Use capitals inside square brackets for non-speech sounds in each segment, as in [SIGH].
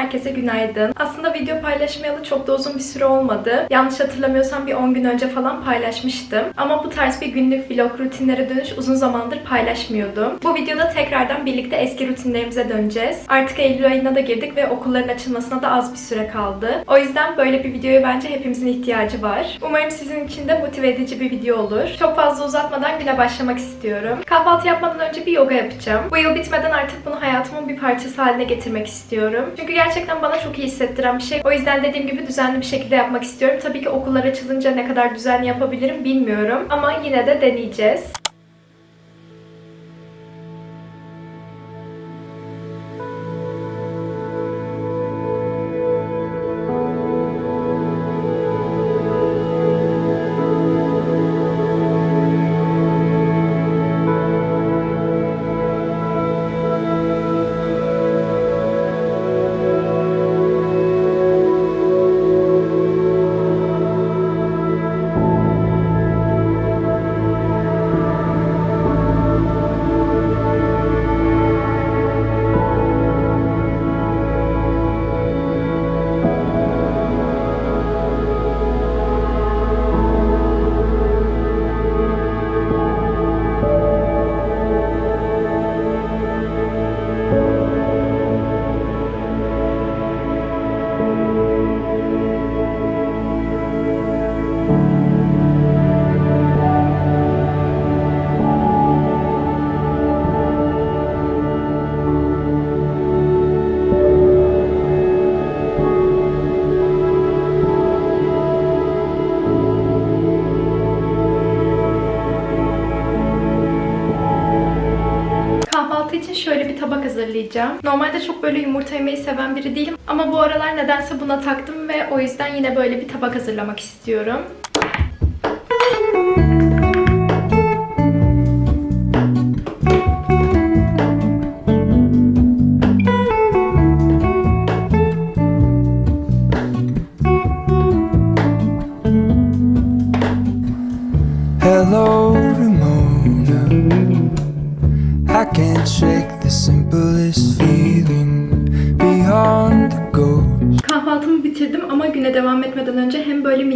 herkese günaydın. Paylaşmayalı çok da uzun bir süre olmadı. Yanlış hatırlamıyorsam bir 10 gün önce falan paylaşmıştım. Ama bu tarz bir günlük vlog rutinlere dönüş uzun zamandır paylaşmıyordum. Bu videoda tekrardan birlikte eski rutinlerimize döneceğiz. Artık Eylül ayına da girdik ve okulların açılmasına da az bir süre kaldı. O yüzden böyle bir videoya bence hepimizin ihtiyacı var. Umarım sizin için de motive edici bir video olur. Çok fazla uzatmadan güne başlamak istiyorum. Kahvaltı yapmadan önce bir yoga yapacağım. Bu yıl bitmeden artık bunu hayatımın bir parçası haline getirmek istiyorum. Çünkü gerçekten bana çok iyi hissettiren bir şey. O yüzden dediğim gibi düzenli bir şekilde yapmak istiyorum. Tabii ki okullar açılınca ne kadar düzenli yapabilirim bilmiyorum. Ama yine de deneyeceğiz. Hazırlayacağım. Normalde çok böyle yumurta yemeyi seven biri değilim ama bu aralar nedense buna taktım ve o yüzden yine böyle bir tabak hazırlamak istiyorum.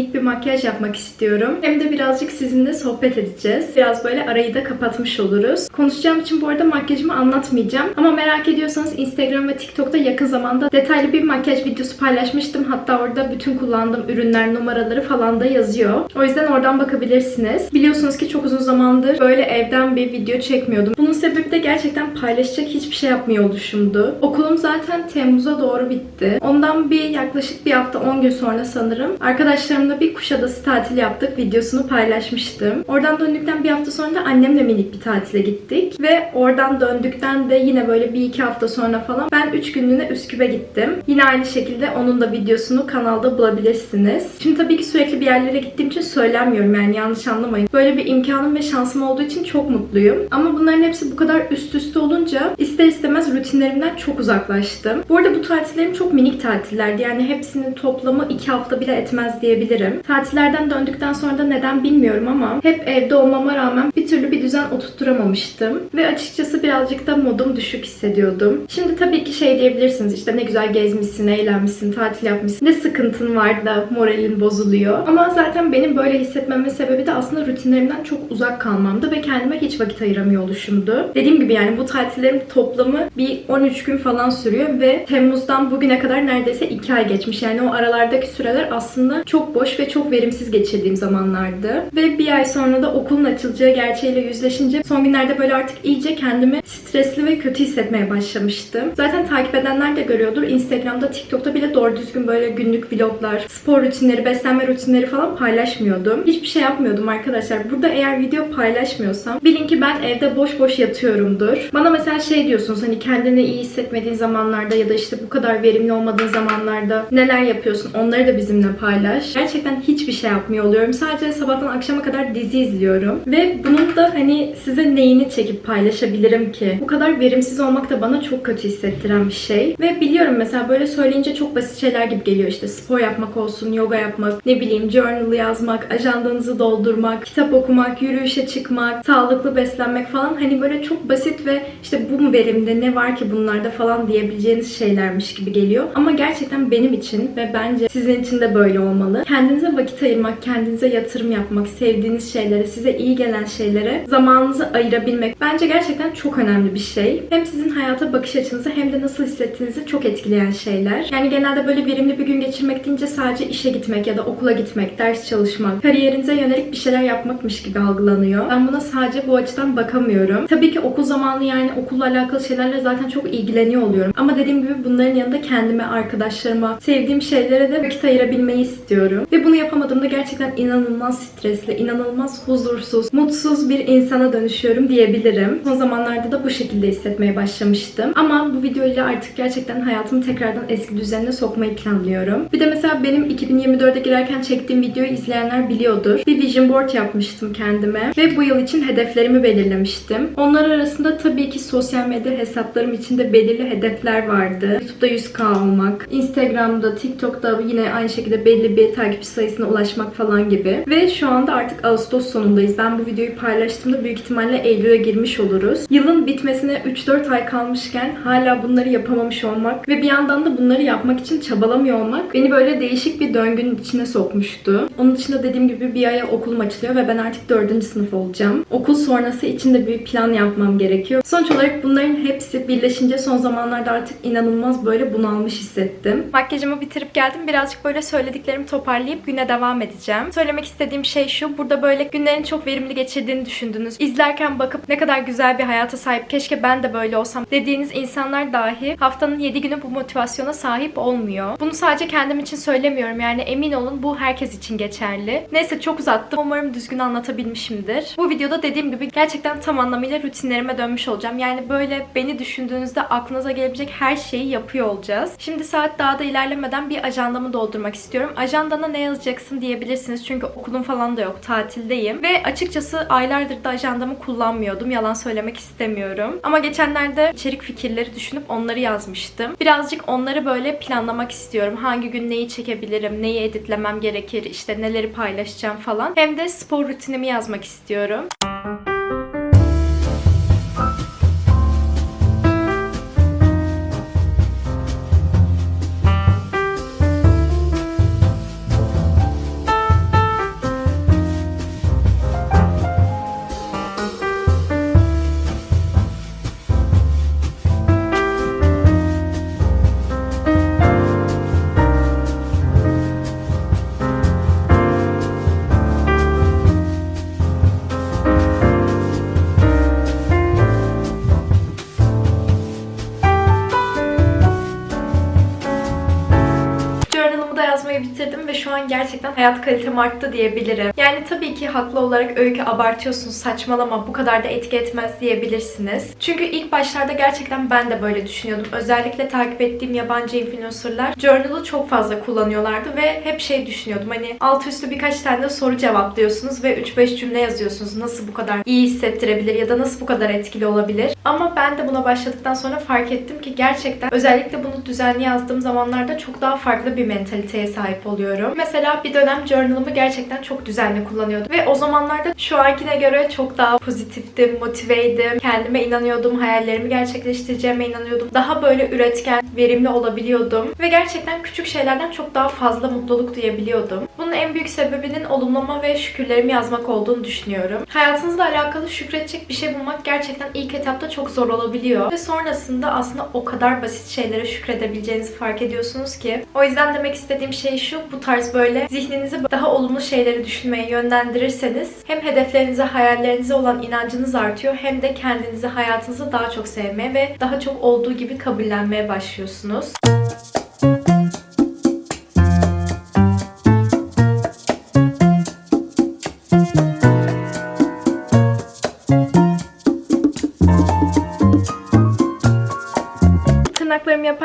Minik bir makyaj yapmak istiyorum hem de birazcık sizinle sohbet edeceğiz. Biraz böyle arayı da kapatmış oluruz. Konuşacağım için bu arada makyajımı anlatmayacağım ama merak ediyorsanız Instagram ve TikTok'ta yakın zamanda detaylı bir makyaj videosu paylaşmıştım. Hatta orada bütün kullandığım ürünler numaraları falan da yazıyor. O yüzden oradan bakabilirsiniz. Biliyorsunuz ki çok uzun zamandır böyle evden bir video çekmiyordum. Bunun sebebi de gerçekten paylaşacak hiçbir şey yapmıyor oluşumdu. Okulum zaten Temmuz'a doğru bitti. Ondan bir yaklaşık bir hafta 10 gün sonra sanırım arkadaşlarımla bir Kuşadası tatil yaptık. Videosunu paylaşmıştım. Oradan döndükten bir hafta sonra da annemle minik bir tatile gittik. Ve oradan döndükten de yine böyle bir iki hafta sonra falan ben 3 günlüğüne Üsküp'e gittim. Yine aynı şekilde onun da videosunu kanalda bulabilirsiniz. Şimdi tabii ki sürekli bir yerlere gittiğim için söylemiyorum yani yanlış anlamayın. Böyle bir imkanım ve şansım olduğu için çok mutluyum. Ama bunların hepsi bu kadar üst üste olunca ister istemez rutinlerimden çok uzaklaştım. Bu arada bu tatillerim çok minik tatillerdi. Yani hepsinin toplamı 2 hafta bile etmez diyebilirim. Tatillerden döndükten sonra da neden bilmiyorum ama hep evde olmama rağmen bir türlü bir düzen oturtturamamıştım. Ve açıkçası birazcık da modum düşük hissediyordum. Şimdi tabii ki şey diyebilirsiniz işte ne güzel gezmişsin, eğlenmişsin, tatil yapmışsın. Ne sıkıntın var da moralin bozuluyor. Ama zaten benim böyle hissetmemin sebebi de aslında rutinlerimden çok uzak kalmamdı ve kendime hiç vakit ayıramıyor oluşumdu. Dediğim gibi yani bu tatillerin toplamı bir 13 gün falan sürüyor ve Temmuz'dan bugüne kadar neredeyse 2 ay geçmiş. Yani o aralardaki süreler aslında çok boş ve çok verimsiz geçirdiğim zamanlardı. Ve bir ay sonra da okulun açılacağı gerçeğiyle yüzleşince son günlerde böyle artık iyice kendimi stresli ve kötü hissetmeye başlamıştım. Zaten takip edenler de görüyordur. Instagram'da, TikTok'ta bile doğru düzgün böyle günlük vloglar, spor rutinleri, beslenme rutinleri falan paylaşmıyordum. Hiçbir şey yapmıyordum arkadaşlar. Burada eğer video paylaşmıyorsam bilin ki ben evde boş boş yatıyorumdur. Bana mesela şey diyorsunuz hani kendini iyi hissetmediğin zamanlarda ya da işte bu kadar verimli olmadığın zamanlarda neler yapıyorsun onları da bizimle paylaş. Gerçekten hiçbir şey yapmıyor oluyorum. Sadece sabahtan akşama kadar dizi izliyorum. Ve bunun da hani size neyini çekip paylaşabilirim ki? Bu kadar verimsiz olmak da bana çok kötü hissettiren bir şey. Ve biliyorum mesela böyle söyleyince çok basit şeyler gibi geliyor işte spor yapmak olsun, yoga yapmak, ne bileyim journal yazmak, ajandanızı doldurmak, kitap okumak, yürüyüşe çıkmak, sağlıklı beslenmek falan hani böyle çok basit ve işte bu mu verimde ne var ki bunlarda falan diyebileceğiniz şeylermiş gibi geliyor. Ama gerçekten benim için ve bence sizin için de böyle olmalı. Kendinize vakit ayırmak, kendinize yatırım yapmak, sevdiğiniz şeylere, size iyi gelen şeylere zamanınızı ayırabilmek bence gerçekten çok önemli bir şey. Hem sizin hayata bakış açınızı hem de nasıl hissettiğinizi çok etkileyen şeyler. Yani genelde böyle verimli bir gün geçirmek deyince sadece işe gitmek ya da okula gitmek, ders çalışmak, kariyerinize yönelik bir şeyler yapmakmış gibi algılanıyor. Ben buna sadece bu açıdan bakamıyorum. Tabii ki okul zamanı yani okulla alakalı şeylerle zaten çok ilgileniyor oluyorum. Ama dediğim gibi bunların yanında kendime, arkadaşlarıma, sevdiğim şeylere de vakit ayırabilmeyi istiyorum. Ve bunu yapamadığımda gerçekten inanılmaz stresli, inanılmaz huzursuz, mutsuz bir insana dönüşüyorum diyebilirim. Son zamanlarda da bu şekilde hissetmeye başlamıştım. Ama bu videoyla artık gerçekten hayatımı tekrardan eski düzenine sokmayı planlıyorum. Bir de mesela benim 2024'e girerken çektiğim videoyu izleyenler biliyordur. Bir vision board yapmıştım kendime ve bu yıl için hedeflerimi belirlemiştim. Onlar arasında tabii ki sosyal medya hesaplarım için de belirli hedefler vardı. YouTube'da 100k olmak, Instagram'da, TikTok'ta yine aynı şekilde belli bir takipçi sayısına ulaşmak falan gibi. Ve şu anda artık Ağustos sonundayız. Ben bu videoyu paylaştığımda büyük ihtimalle Eylül'e girmiş oluruz. Yılın bitmesine 3-4 ay kalmışken hala bunları yapamamış olmak ve bir yandan da bunları yapmak için çabalamıyor olmak beni böyle değişik bir döngünün içine sokmuştu. Onun dışında dediğim gibi bir aya okulum açılıyor ve ben artık 4. sınıf olacağım. Okul sonrası için de bir plan yapmam gerekiyor. Sonuç olarak bunların hepsi birleşince son zamanlarda artık inanılmaz böyle bunalmış hissettim. Makyajımı bitirip geldim. Birazcık böyle söylediklerimi toparlayıp güne devam edeceğim. Söylemek istediğim şey şu. Burada böyle günlerin çok verimli geçirdiğini düşündünüz. İzlerken bakıp ne kadar güzel bir hayata sahip. Keşke ben de böyle olsam dediğiniz insanlar dahi haftanın 7 günü bu motivasyona sahip olmuyor. Bunu sadece kendim için söylemiyorum. Yani emin olun bu herkes için geçerli. Neyse çok uzattım. Umarım düzgün anlatabilmişimdir. Bu videoda dediğim gibi gerçekten tam anlamıyla rutinlerime dönmüş olacağım. Yani böyle beni düşündüğünüzde aklınıza gelebilecek her şeyi yapıyor olacağız. Şimdi saat daha da ilerlemeden bir ajandamı doldurmak istiyorum. Ajandana ne yazacaksın diyebilirsiniz. Çünkü okulum falan da yok. Tatildeyim. Ve açıkçası aylardır da ajandamı kullanmıyordum. Yalan söylemek istemiyorum. Ama geçenlerde içerik fikirleri düşünüp onları yazmıştım. Birazcık onları böyle planlamak istiyorum. Hangi gün neyi çekebilirim, neyi editlemem gerekir, işte neleri paylaşacağım falan. Hem de spor rutinimi yazmak istiyorum. Journal'ımı gerçekten hayat kalitem arttı diyebilirim. Yani tabii ki haklı olarak öykü abartıyorsun, saçmalama bu kadar da etki etmez diyebilirsiniz. Çünkü ilk başlarda gerçekten ben de böyle düşünüyordum. Özellikle takip ettiğim yabancı influencerlar Journal'ı çok fazla kullanıyorlardı ve hep şey düşünüyordum. Hani alt üstü birkaç tane de soru cevaplıyorsunuz ve 3-5 cümle yazıyorsunuz. Nasıl bu kadar iyi hissettirebilir ya da nasıl bu kadar etkili olabilir? Ama ben de buna başladıktan sonra fark ettim ki gerçekten özellikle bunu düzenli yazdığım zamanlarda çok daha farklı bir mentaliteye sahip oluyorum. Mesela bir dönem journal'ımı gerçekten çok düzenli kullanıyordum. Ve o zamanlarda şu ankine göre çok daha pozitiftim, motiveydim. Kendime inanıyordum, hayallerimi gerçekleştireceğime inanıyordum. Daha böyle üretken, verimli olabiliyordum. Ve gerçekten küçük şeylerden çok daha fazla mutluluk duyabiliyordum. Bunun en büyük sebebinin olumlama ve şükürlerimi yazmak olduğunu düşünüyorum. Hayatınızla alakalı şükredecek bir şey bulmak gerçekten ilk etapta çok zor olabiliyor. Ve sonrasında aslında o kadar basit şeylere şükredebileceğinizi fark ediyorsunuz ki. O yüzden demek istediğim şey şu, bu tarz böyle zihninizi daha olumlu şeyleri düşünmeye yönlendirirseniz hem hedeflerinize, hayallerinize olan inancınız artıyor hem de kendinizi, hayatınızı daha çok sevmeye ve daha çok olduğu gibi kabullenmeye başlıyorsunuz. tırnaklarımı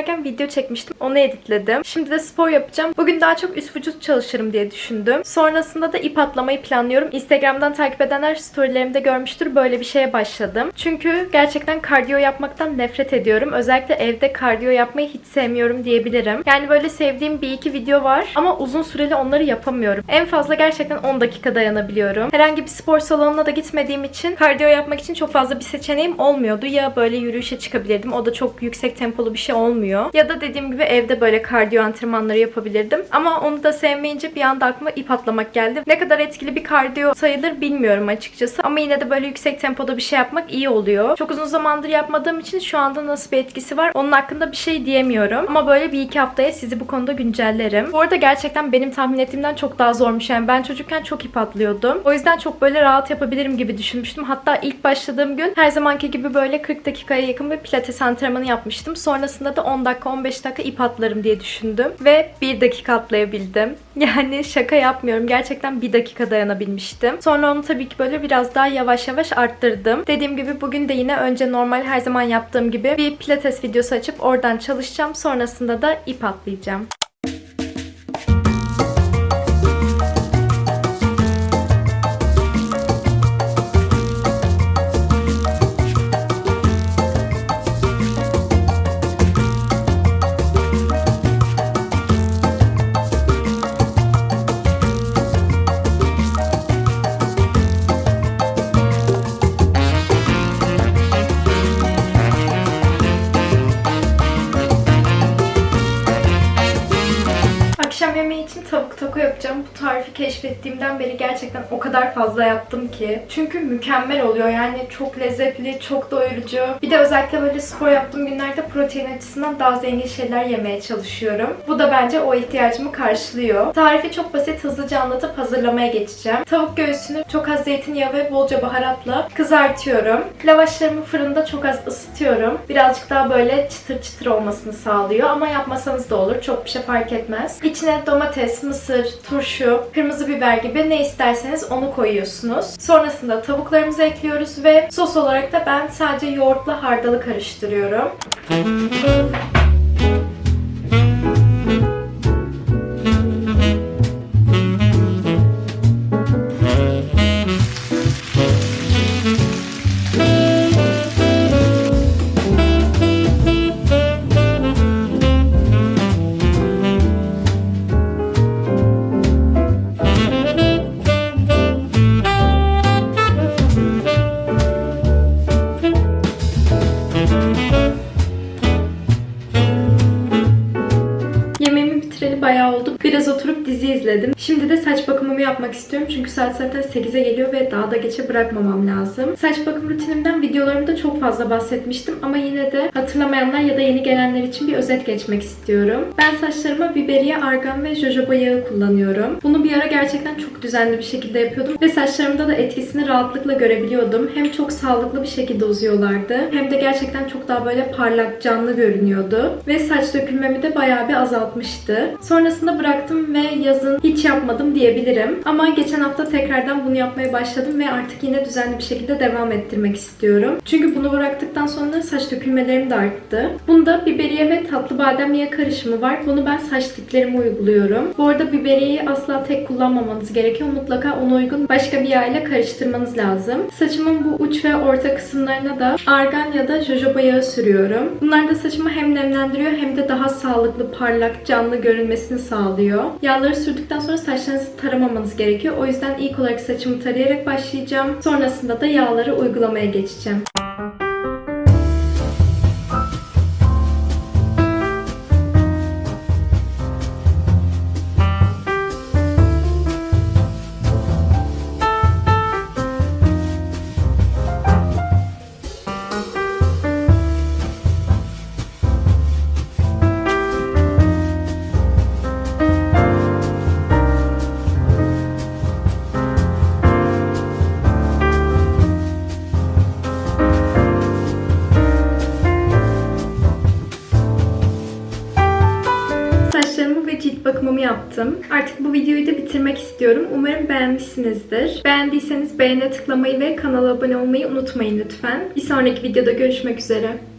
yaparken video çekmiştim. Onu editledim. Şimdi de spor yapacağım. Bugün daha çok üst vücut çalışırım diye düşündüm. Sonrasında da ip atlamayı planlıyorum. Instagram'dan takip edenler storylerimde görmüştür. Böyle bir şeye başladım. Çünkü gerçekten kardiyo yapmaktan nefret ediyorum. Özellikle evde kardiyo yapmayı hiç sevmiyorum diyebilirim. Yani böyle sevdiğim bir iki video var ama uzun süreli onları yapamıyorum. En fazla gerçekten 10 dakika dayanabiliyorum. Herhangi bir spor salonuna da gitmediğim için kardiyo yapmak için çok fazla bir seçeneğim olmuyordu. Ya böyle yürüyüşe çıkabilirdim. O da çok yüksek tempolu bir şey olmuyor. Ya da dediğim gibi evde böyle kardiyo antrenmanları yapabilirdim. Ama onu da sevmeyince bir anda aklıma ip atlamak geldi. Ne kadar etkili bir kardiyo sayılır bilmiyorum açıkçası. Ama yine de böyle yüksek tempoda bir şey yapmak iyi oluyor. Çok uzun zamandır yapmadığım için şu anda nasıl bir etkisi var onun hakkında bir şey diyemiyorum. Ama böyle bir iki haftaya sizi bu konuda güncellerim. Bu arada gerçekten benim tahmin ettiğimden çok daha zormuş. Yani ben çocukken çok ip atlıyordum. O yüzden çok böyle rahat yapabilirim gibi düşünmüştüm. Hatta ilk başladığım gün her zamanki gibi böyle 40 dakikaya yakın bir pilates antrenmanı yapmıştım. Sonrasında da 10 dakika 15 dakika ip atlarım diye düşündüm. Ve 1 dakika atlayabildim. [LAUGHS] Yani şaka yapmıyorum. Gerçekten 1 dakika dayanabilmiştim. Sonra onu tabii ki böyle biraz daha yavaş yavaş arttırdım. Dediğim gibi bugün de yine önce normal her zaman yaptığım gibi bir pilates videosu açıp oradan çalışacağım. Sonrasında da ip atlayacağım. Yemeği için tavuk taco yapacağım. Bu tarifi keşfettiğimden beri gerçekten o kadar fazla yaptım ki. Çünkü mükemmel oluyor. Yani çok lezzetli, çok doyurucu. Bir de özellikle böyle spor yaptığım günlerde protein açısından daha zengin şeyler yemeye çalışıyorum. Bu da bence o ihtiyacımı karşılıyor. Tarifi çok basit, hızlıca anlatıp hazırlamaya geçeceğim. Tavuk göğsünü çok az zeytinyağı ve bolca baharatla kızartıyorum. Lavaşlarımı fırında çok az ısıtıyorum. Birazcık daha böyle çıtır çıtır olmasını sağlıyor ama yapmasanız da olur. Çok bir şey fark etmez. İçine domates, mısır, turşu, kırmızı biber gibi ne isterseniz onu koyuyorsunuz. Sonrasında tavuklarımızı ekliyoruz ve sos olarak da ben sadece yoğurtla hardalı karıştırıyorum. Yapmak istiyorum. Çünkü saat zaten 8'e geliyor ve daha da geçe bırakmamam lazım. Saç bakım rutinimden videolarımda çok fazla bahsetmiştim. Ama yine de hatırlamayanlar ya da yeni gelenler için bir özet geçmek istiyorum. Ben saçlarıma biberiye, argan ve jojoba yağı kullanıyorum. Bunu bir ara gerçekten çok düzenli bir şekilde yapıyordum. Ve saçlarımda da etkisini rahatlıkla görebiliyordum. Hem çok sağlıklı bir şekilde uzuyorlardı. Hem de gerçekten çok daha böyle parlak, canlı görünüyordu. Ve saç dökülmemi de bayağı bir azaltmıştı. Sonrasında bıraktım ve yazın hiç yapmadım diyebilirim. Ama geçen hafta tekrardan bunu yapmaya başladım ve artık yine düzenli bir şekilde devam ettirmek istiyorum. Çünkü bunu bıraktıktan sonra saç dökülmelerim de arttı. Bunda biberiye ve tatlı badem yağı karışımı var. Bunu ben saç diplerime uyguluyorum. Bu arada biberiyeyi asla tek kullanmamanız gerekiyor. Mutlaka ona uygun başka bir yağ ile karıştırmanız lazım. Saçımın bu uç ve orta kısımlarına da argan ya da jojoba yağı sürüyorum. Bunlar da saçımı hem nemlendiriyor hem de daha sağlıklı, parlak, canlı görünmesini sağlıyor. Yağları sürdükten sonra saçlarınızı taramamanız gerekiyor. O yüzden ilk olarak saçımı tarayarak başlayacağım. Sonrasında da yağları uygulamaya geçeceğim. Yaptım. Artık bu videoyu da bitirmek istiyorum. Umarım beğenmişsinizdir. Beğendiyseniz beğene tıklamayı ve kanala abone olmayı unutmayın lütfen. Bir sonraki videoda görüşmek üzere.